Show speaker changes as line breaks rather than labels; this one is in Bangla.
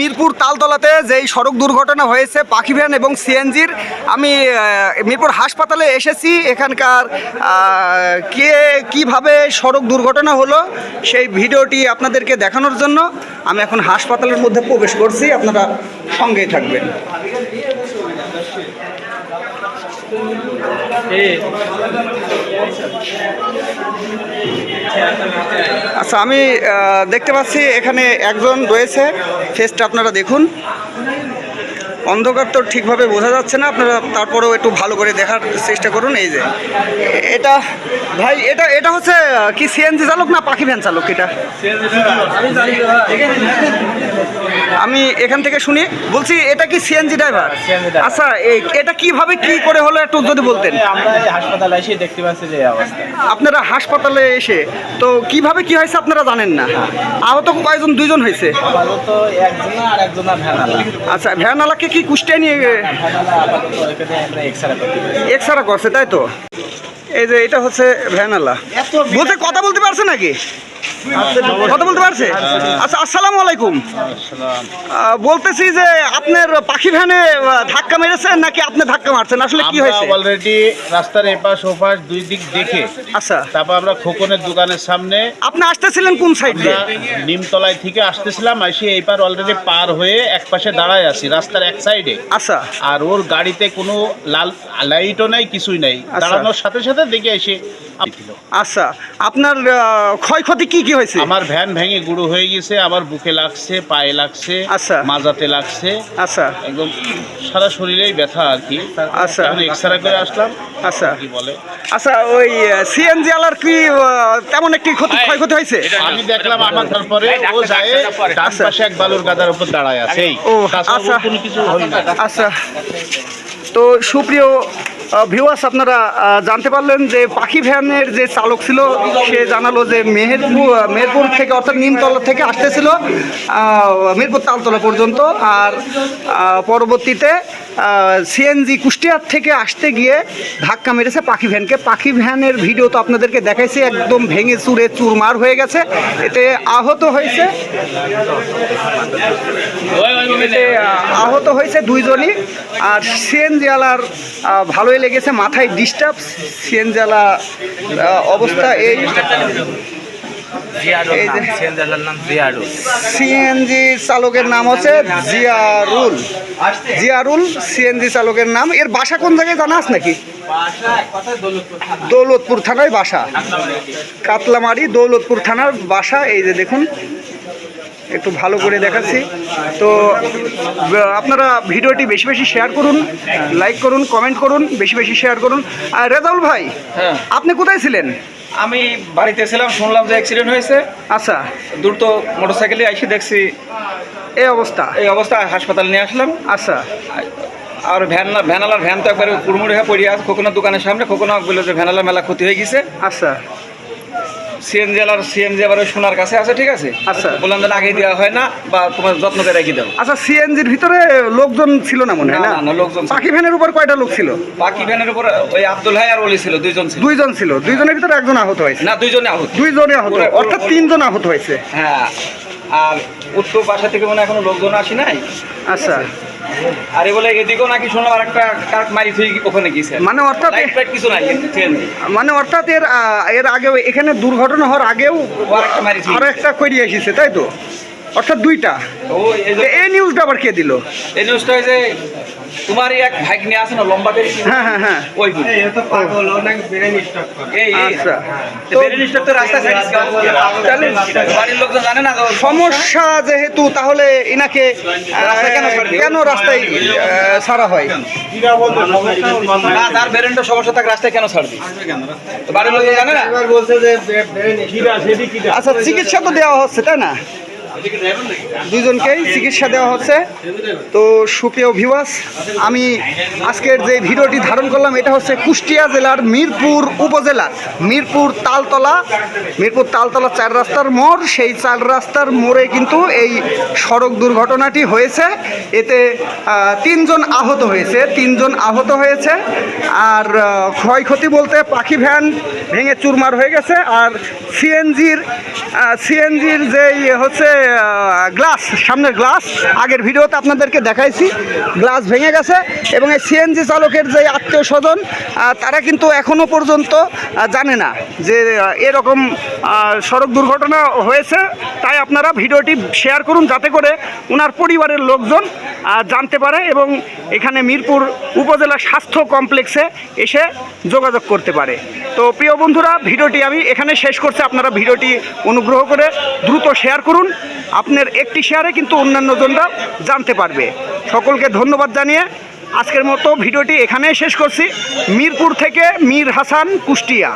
মিরপুর তালতলাতে যেই সড়ক দুর্ঘটনা হয়েছে, পাখি ভ্যান এবং সিএনজির, আমি মিরপুর হাসপাতালে এসেছি। এখানকার কে কীভাবে সড়ক দুর্ঘটনা হলো, সেই ভিডিওটি আপনাদেরকে দেখানোর জন্য আমি এখন হাসপাতালের মধ্যে প্রবেশ করছি। আপনারা সঙ্গেই থাকবেন। আচ্ছা আমি দেখতে পাচ্ছি এখানে একজন রয়েছে। ফেসটা আপনারা দেখুন। অন্ধকার তো ঠিকভাবে বোঝা যাচ্ছে না। আপনারা তারপরেও একটু ভালো করে দেখার চেষ্টা করুন এই যে। এটা ভাই এটা এটা হচ্ছে কি সিএনজি চালক না পাখি ভ্যান চালক এটা? আমি এখান থেকে শুনি বলছি এটা কি সিএনজি ড্রাইভার? আচ্ছা এই- এটা কীভাবে কি করে হলো একটু যদি বলতেন।
আমরা হাসপাতালে এসে দেখতে পাচ্ছি যে অবস্থা।
আপনারা হাসপাতালে এসে তো কীভাবে কি হয়েছে আপনারা জানেন না? আহত কয়জন দুইজন হয়েছে? আচ্ছা ভ্যানওয়ালাকে কি কুষ্টিয়া নিয়ে
এক্সারা
করছে তাই তো? এই যে এটা হচ্ছে ভ্যানালা বলতে কথা বলতে পারছে নাকি? কথা বলতে পারছে? আচ্ছা আসসালামু আলাইকুম। বলতেছি যে আপনার পাখি ভ্যানে ধাক্কা মেরেছেন নাকি আপনি ধাক্কা মারছেন? আসলে কি হয়েছে?
অলরেডি রাস্তার এপাশ ওপাশ দুই দিক দেখে।
আচ্ছা।
তারপর আমরা খোকনের দোকানের সামনে
আপনি আসতেছিলেন কোন সাইড দিয়ে?
নিমতলায় থেকে আসতেছিলাম এসে এইবার অলরেডি পার হয়ে এক পাশে দাঁড়ায় আছি রাস্তার এক সাইডে
আচ্ছা।
আর ওর গাড়িতে কোনো লাল লাইটও নাই কিছুই নাই।
আচ্ছা।
দাঁড়ানোর সাথে সাথে দেখে এসে
আচ্ছা। আপনার ক্ষয়ক্ষতি কি কি হয়েছে?
আমার ভ্যান ভেঙে গুঁড়ো হয়ে গেছে আমার বুকে লাগছে পায়ে লাগছে
আচ্ছা।
মাজাতে লাগছে।
আচ্ছা।
একদম সারা শরীরেই ব্যথা আর কি।
আচ্ছা।
এক্সরে করে আসলাম
আচ্ছা।
কি বলে?
আচ্ছা ওই সিএনজি আলার কি তেমন একটি ক্ষতি ক্ষয়ক্ষতি হয়েছে?
আমি দেখলাম আমার তারপরে ও যায় ডান পাশে এক বালুর গাদার উপর দাঁড়ায় আছে।
ও, আচ্ছা।
কোনো কিছু হল না।
আচ্ছা। তো সুপ্রিয় ভিউয়ার্স আপনারা জানতে পারলেন যে পাখি ভ্যানের যে চালক ছিল, সে জানালো যে মেহেরপুর মেহেরপুর থেকে, অর্থাৎ নিমতলা থেকে আসতেছিল মিরপুর তালতলা পর্যন্ত। আর পরবর্তীতে সিএনজি কুষ্টিয়ার থেকে আসতে গিয়ে ধাক্কা মেরেছে পাখি ভ্যানকে। পাখি ভ্যানের ভিডিও তো আপনাদেরকে দেখাইছি, একদম ভেঙে চুরে চুরমার হয়ে গেছে। এতে আহত হয়েছে আহত হয়েছে দুইজনই। আর সিএনজি আলার ভালোই লেগেছে মাথায় ডিস্টার্ব সিএনজি আলা অবস্থা এই সিএনজি চালকের নাম হচ্ছে জিয়ারুল। জিয়ারুল সিএনজি চালকের নাম। এর বাসা কোন জায়গায় জানা আছে নাকি? দৌলতপুর থানায় বাসা। কাতলামারি দৌলতপুর থানার বাসা এই যে দেখুন। একটু ভালো করে দেখাচ্ছি। তো আপনারা ভিডিওটি বেশি বেশি শেয়ার করুন লাইক করুন কমেন্ট করুন বেশি বেশি শেয়ার করুন। আর রেজাউল ভাই
হ্যাঁ।
আপনি কোথায় ছিলেন?
আমি বাড়িতে ছিলাম শুনলাম যে অ্যাক্সিডেন্ট হয়েছে।
আচ্ছা।
দ্রুত মোটরসাইকেলে এসে দেখছি।
এই অবস্থা?
এই অবস্থায় হাসপাতালে নিয়ে আসলাম।
আচ্ছা।
আর ভ্যান ভ্যানালার ভ্যান তো একবারে কুড়মুড়ি হয়ে পড়ে আছে। খোকনার দোকানের সামনে খোকনা বলল যে ভ্যানালার মেলা ক্ষতি হয়ে গেছে।
আচ্ছা।
সিএনজি আলার সিএনজি আবার সোনার কাছে আছে ঠিক আছে?
আচ্ছা।
বললাম যে আগে দেওয়া হয় না বা তোমার যত্ন করে রেখে দাও।
আচ্ছা সিএনজির ভিতরে লোকজন ছিল না মনে হয়
না, লোকজন।
পাখি ভ্যানের উপর কয়টা লোক ছিল?
বাকি ভ্যানের উপর ওই আব্দুল হাই আর ওলি ছিল দুইজন ছিল।
দুইজন ছিল। দুইজনের ভিতরে একজন আহত হয়েছে।
না দুইজনে আহত।
দুইজনে আহত। অর্থাৎ তিনজন আহত হয়েছে।
হ্যাঁ আর উত্তর বাসা থেকে মনে হয় এখনও লোকজন আসি নাই।
আচ্ছা।
আর বলে এদিকেও নাকি শুনলাম আর একটা কাক মারি থুই ওখানে গেছে
মানে অর্থাৎ
কিছু নাই
মানে অর্থাৎ এর আহ, এর আগেও এখানে দুর্ঘটনা হওয়ার আগেও
আর একটা মারি
আর একটা করি এসেছে তাই তো? অর্থাৎ দুইটা।
ও এই যে
নিউজটা আবার কে দিল?
এই নিউজটা হয়েছে তোমারই এক আছে না লম্বা বেরি
হ্যাঁ হ্যাঁ হ্যাঁ।
ওই এই
আচ্ছা।
তো বেরিন স্টক তো রাস্তা সাইড। বাড়ির লোকজন জানে না
সমস্যা যেহেতু তাহলে ইনাকে
কেন
কেন রাস্তায় ছাড়া হয়?
না তার বেরেন্টের সমস্যা থাকে রাস্তায় কেন ছাড়বি? তো বাড়ির লোকজন জানে না?
আচ্ছা চিকিৎসা তো দেওয়া হচ্ছে তাই না? দুজনকেই চিকিৎসা দেওয়া হচ্ছে। তো সুপ্রিয় ভিউয়ার্স আমি আজকের যে ভিডিওটি ধারণ করলাম, এটা হচ্ছে কুষ্টিয়া জেলার মিরপুর উপজেলা, মিরপুর তালতলা। মিরপুর তালতলা চার রাস্তার মোড়, সেই চার রাস্তার মোড়ে কিন্তু এই সড়ক দুর্ঘটনাটি হয়েছে। এতে তিনজন আহত হয়েছে, তিনজন আহত হয়েছে। আর ক্ষয়ক্ষতি বলতে পাখি ভ্যান ভেঙে চুরমার হয়ে গেছে। আর সিএনজির সিএনজির যেই হচ্ছে গ্লাস সামনের গ্লাস আগের ভিডিওতে আপনাদেরকে দেখাইছি গ্লাস ভেঙে গেছে এবং এই সিএনজি চালকের যে আত্মীয় স্বজন তারা কিন্তু এখনও পর্যন্ত জানে না যে এরকম সড়ক দুর্ঘটনা হয়েছে। তাই আপনারা ভিডিওটি শেয়ার করুন, যাতে করে ওনার পরিবারের লোকজন জানতে পারে এবং এখানে মিরপুর উপজেলা স্বাস্থ্য কমপ্লেক্সে এসে যোগাযোগ করতে পারে। তো প্রিয় বন্ধুরা, ভিডিওটি আমি এখানে শেষ করছি। আপনারা ভিডিওটি অনুগ্রহ করে দ্রুত শেয়ার করুন। আপনার একটি শেয়ারে কিন্তু অন্যান্য জনরা জানতে পারবে। সকলকে ধন্যবাদ জানিয়ে আজকের মতো ভিডিওটি এখানেই শেষ করছি। মিরপুর থেকে মীর হাসান, কুষ্টিয়া।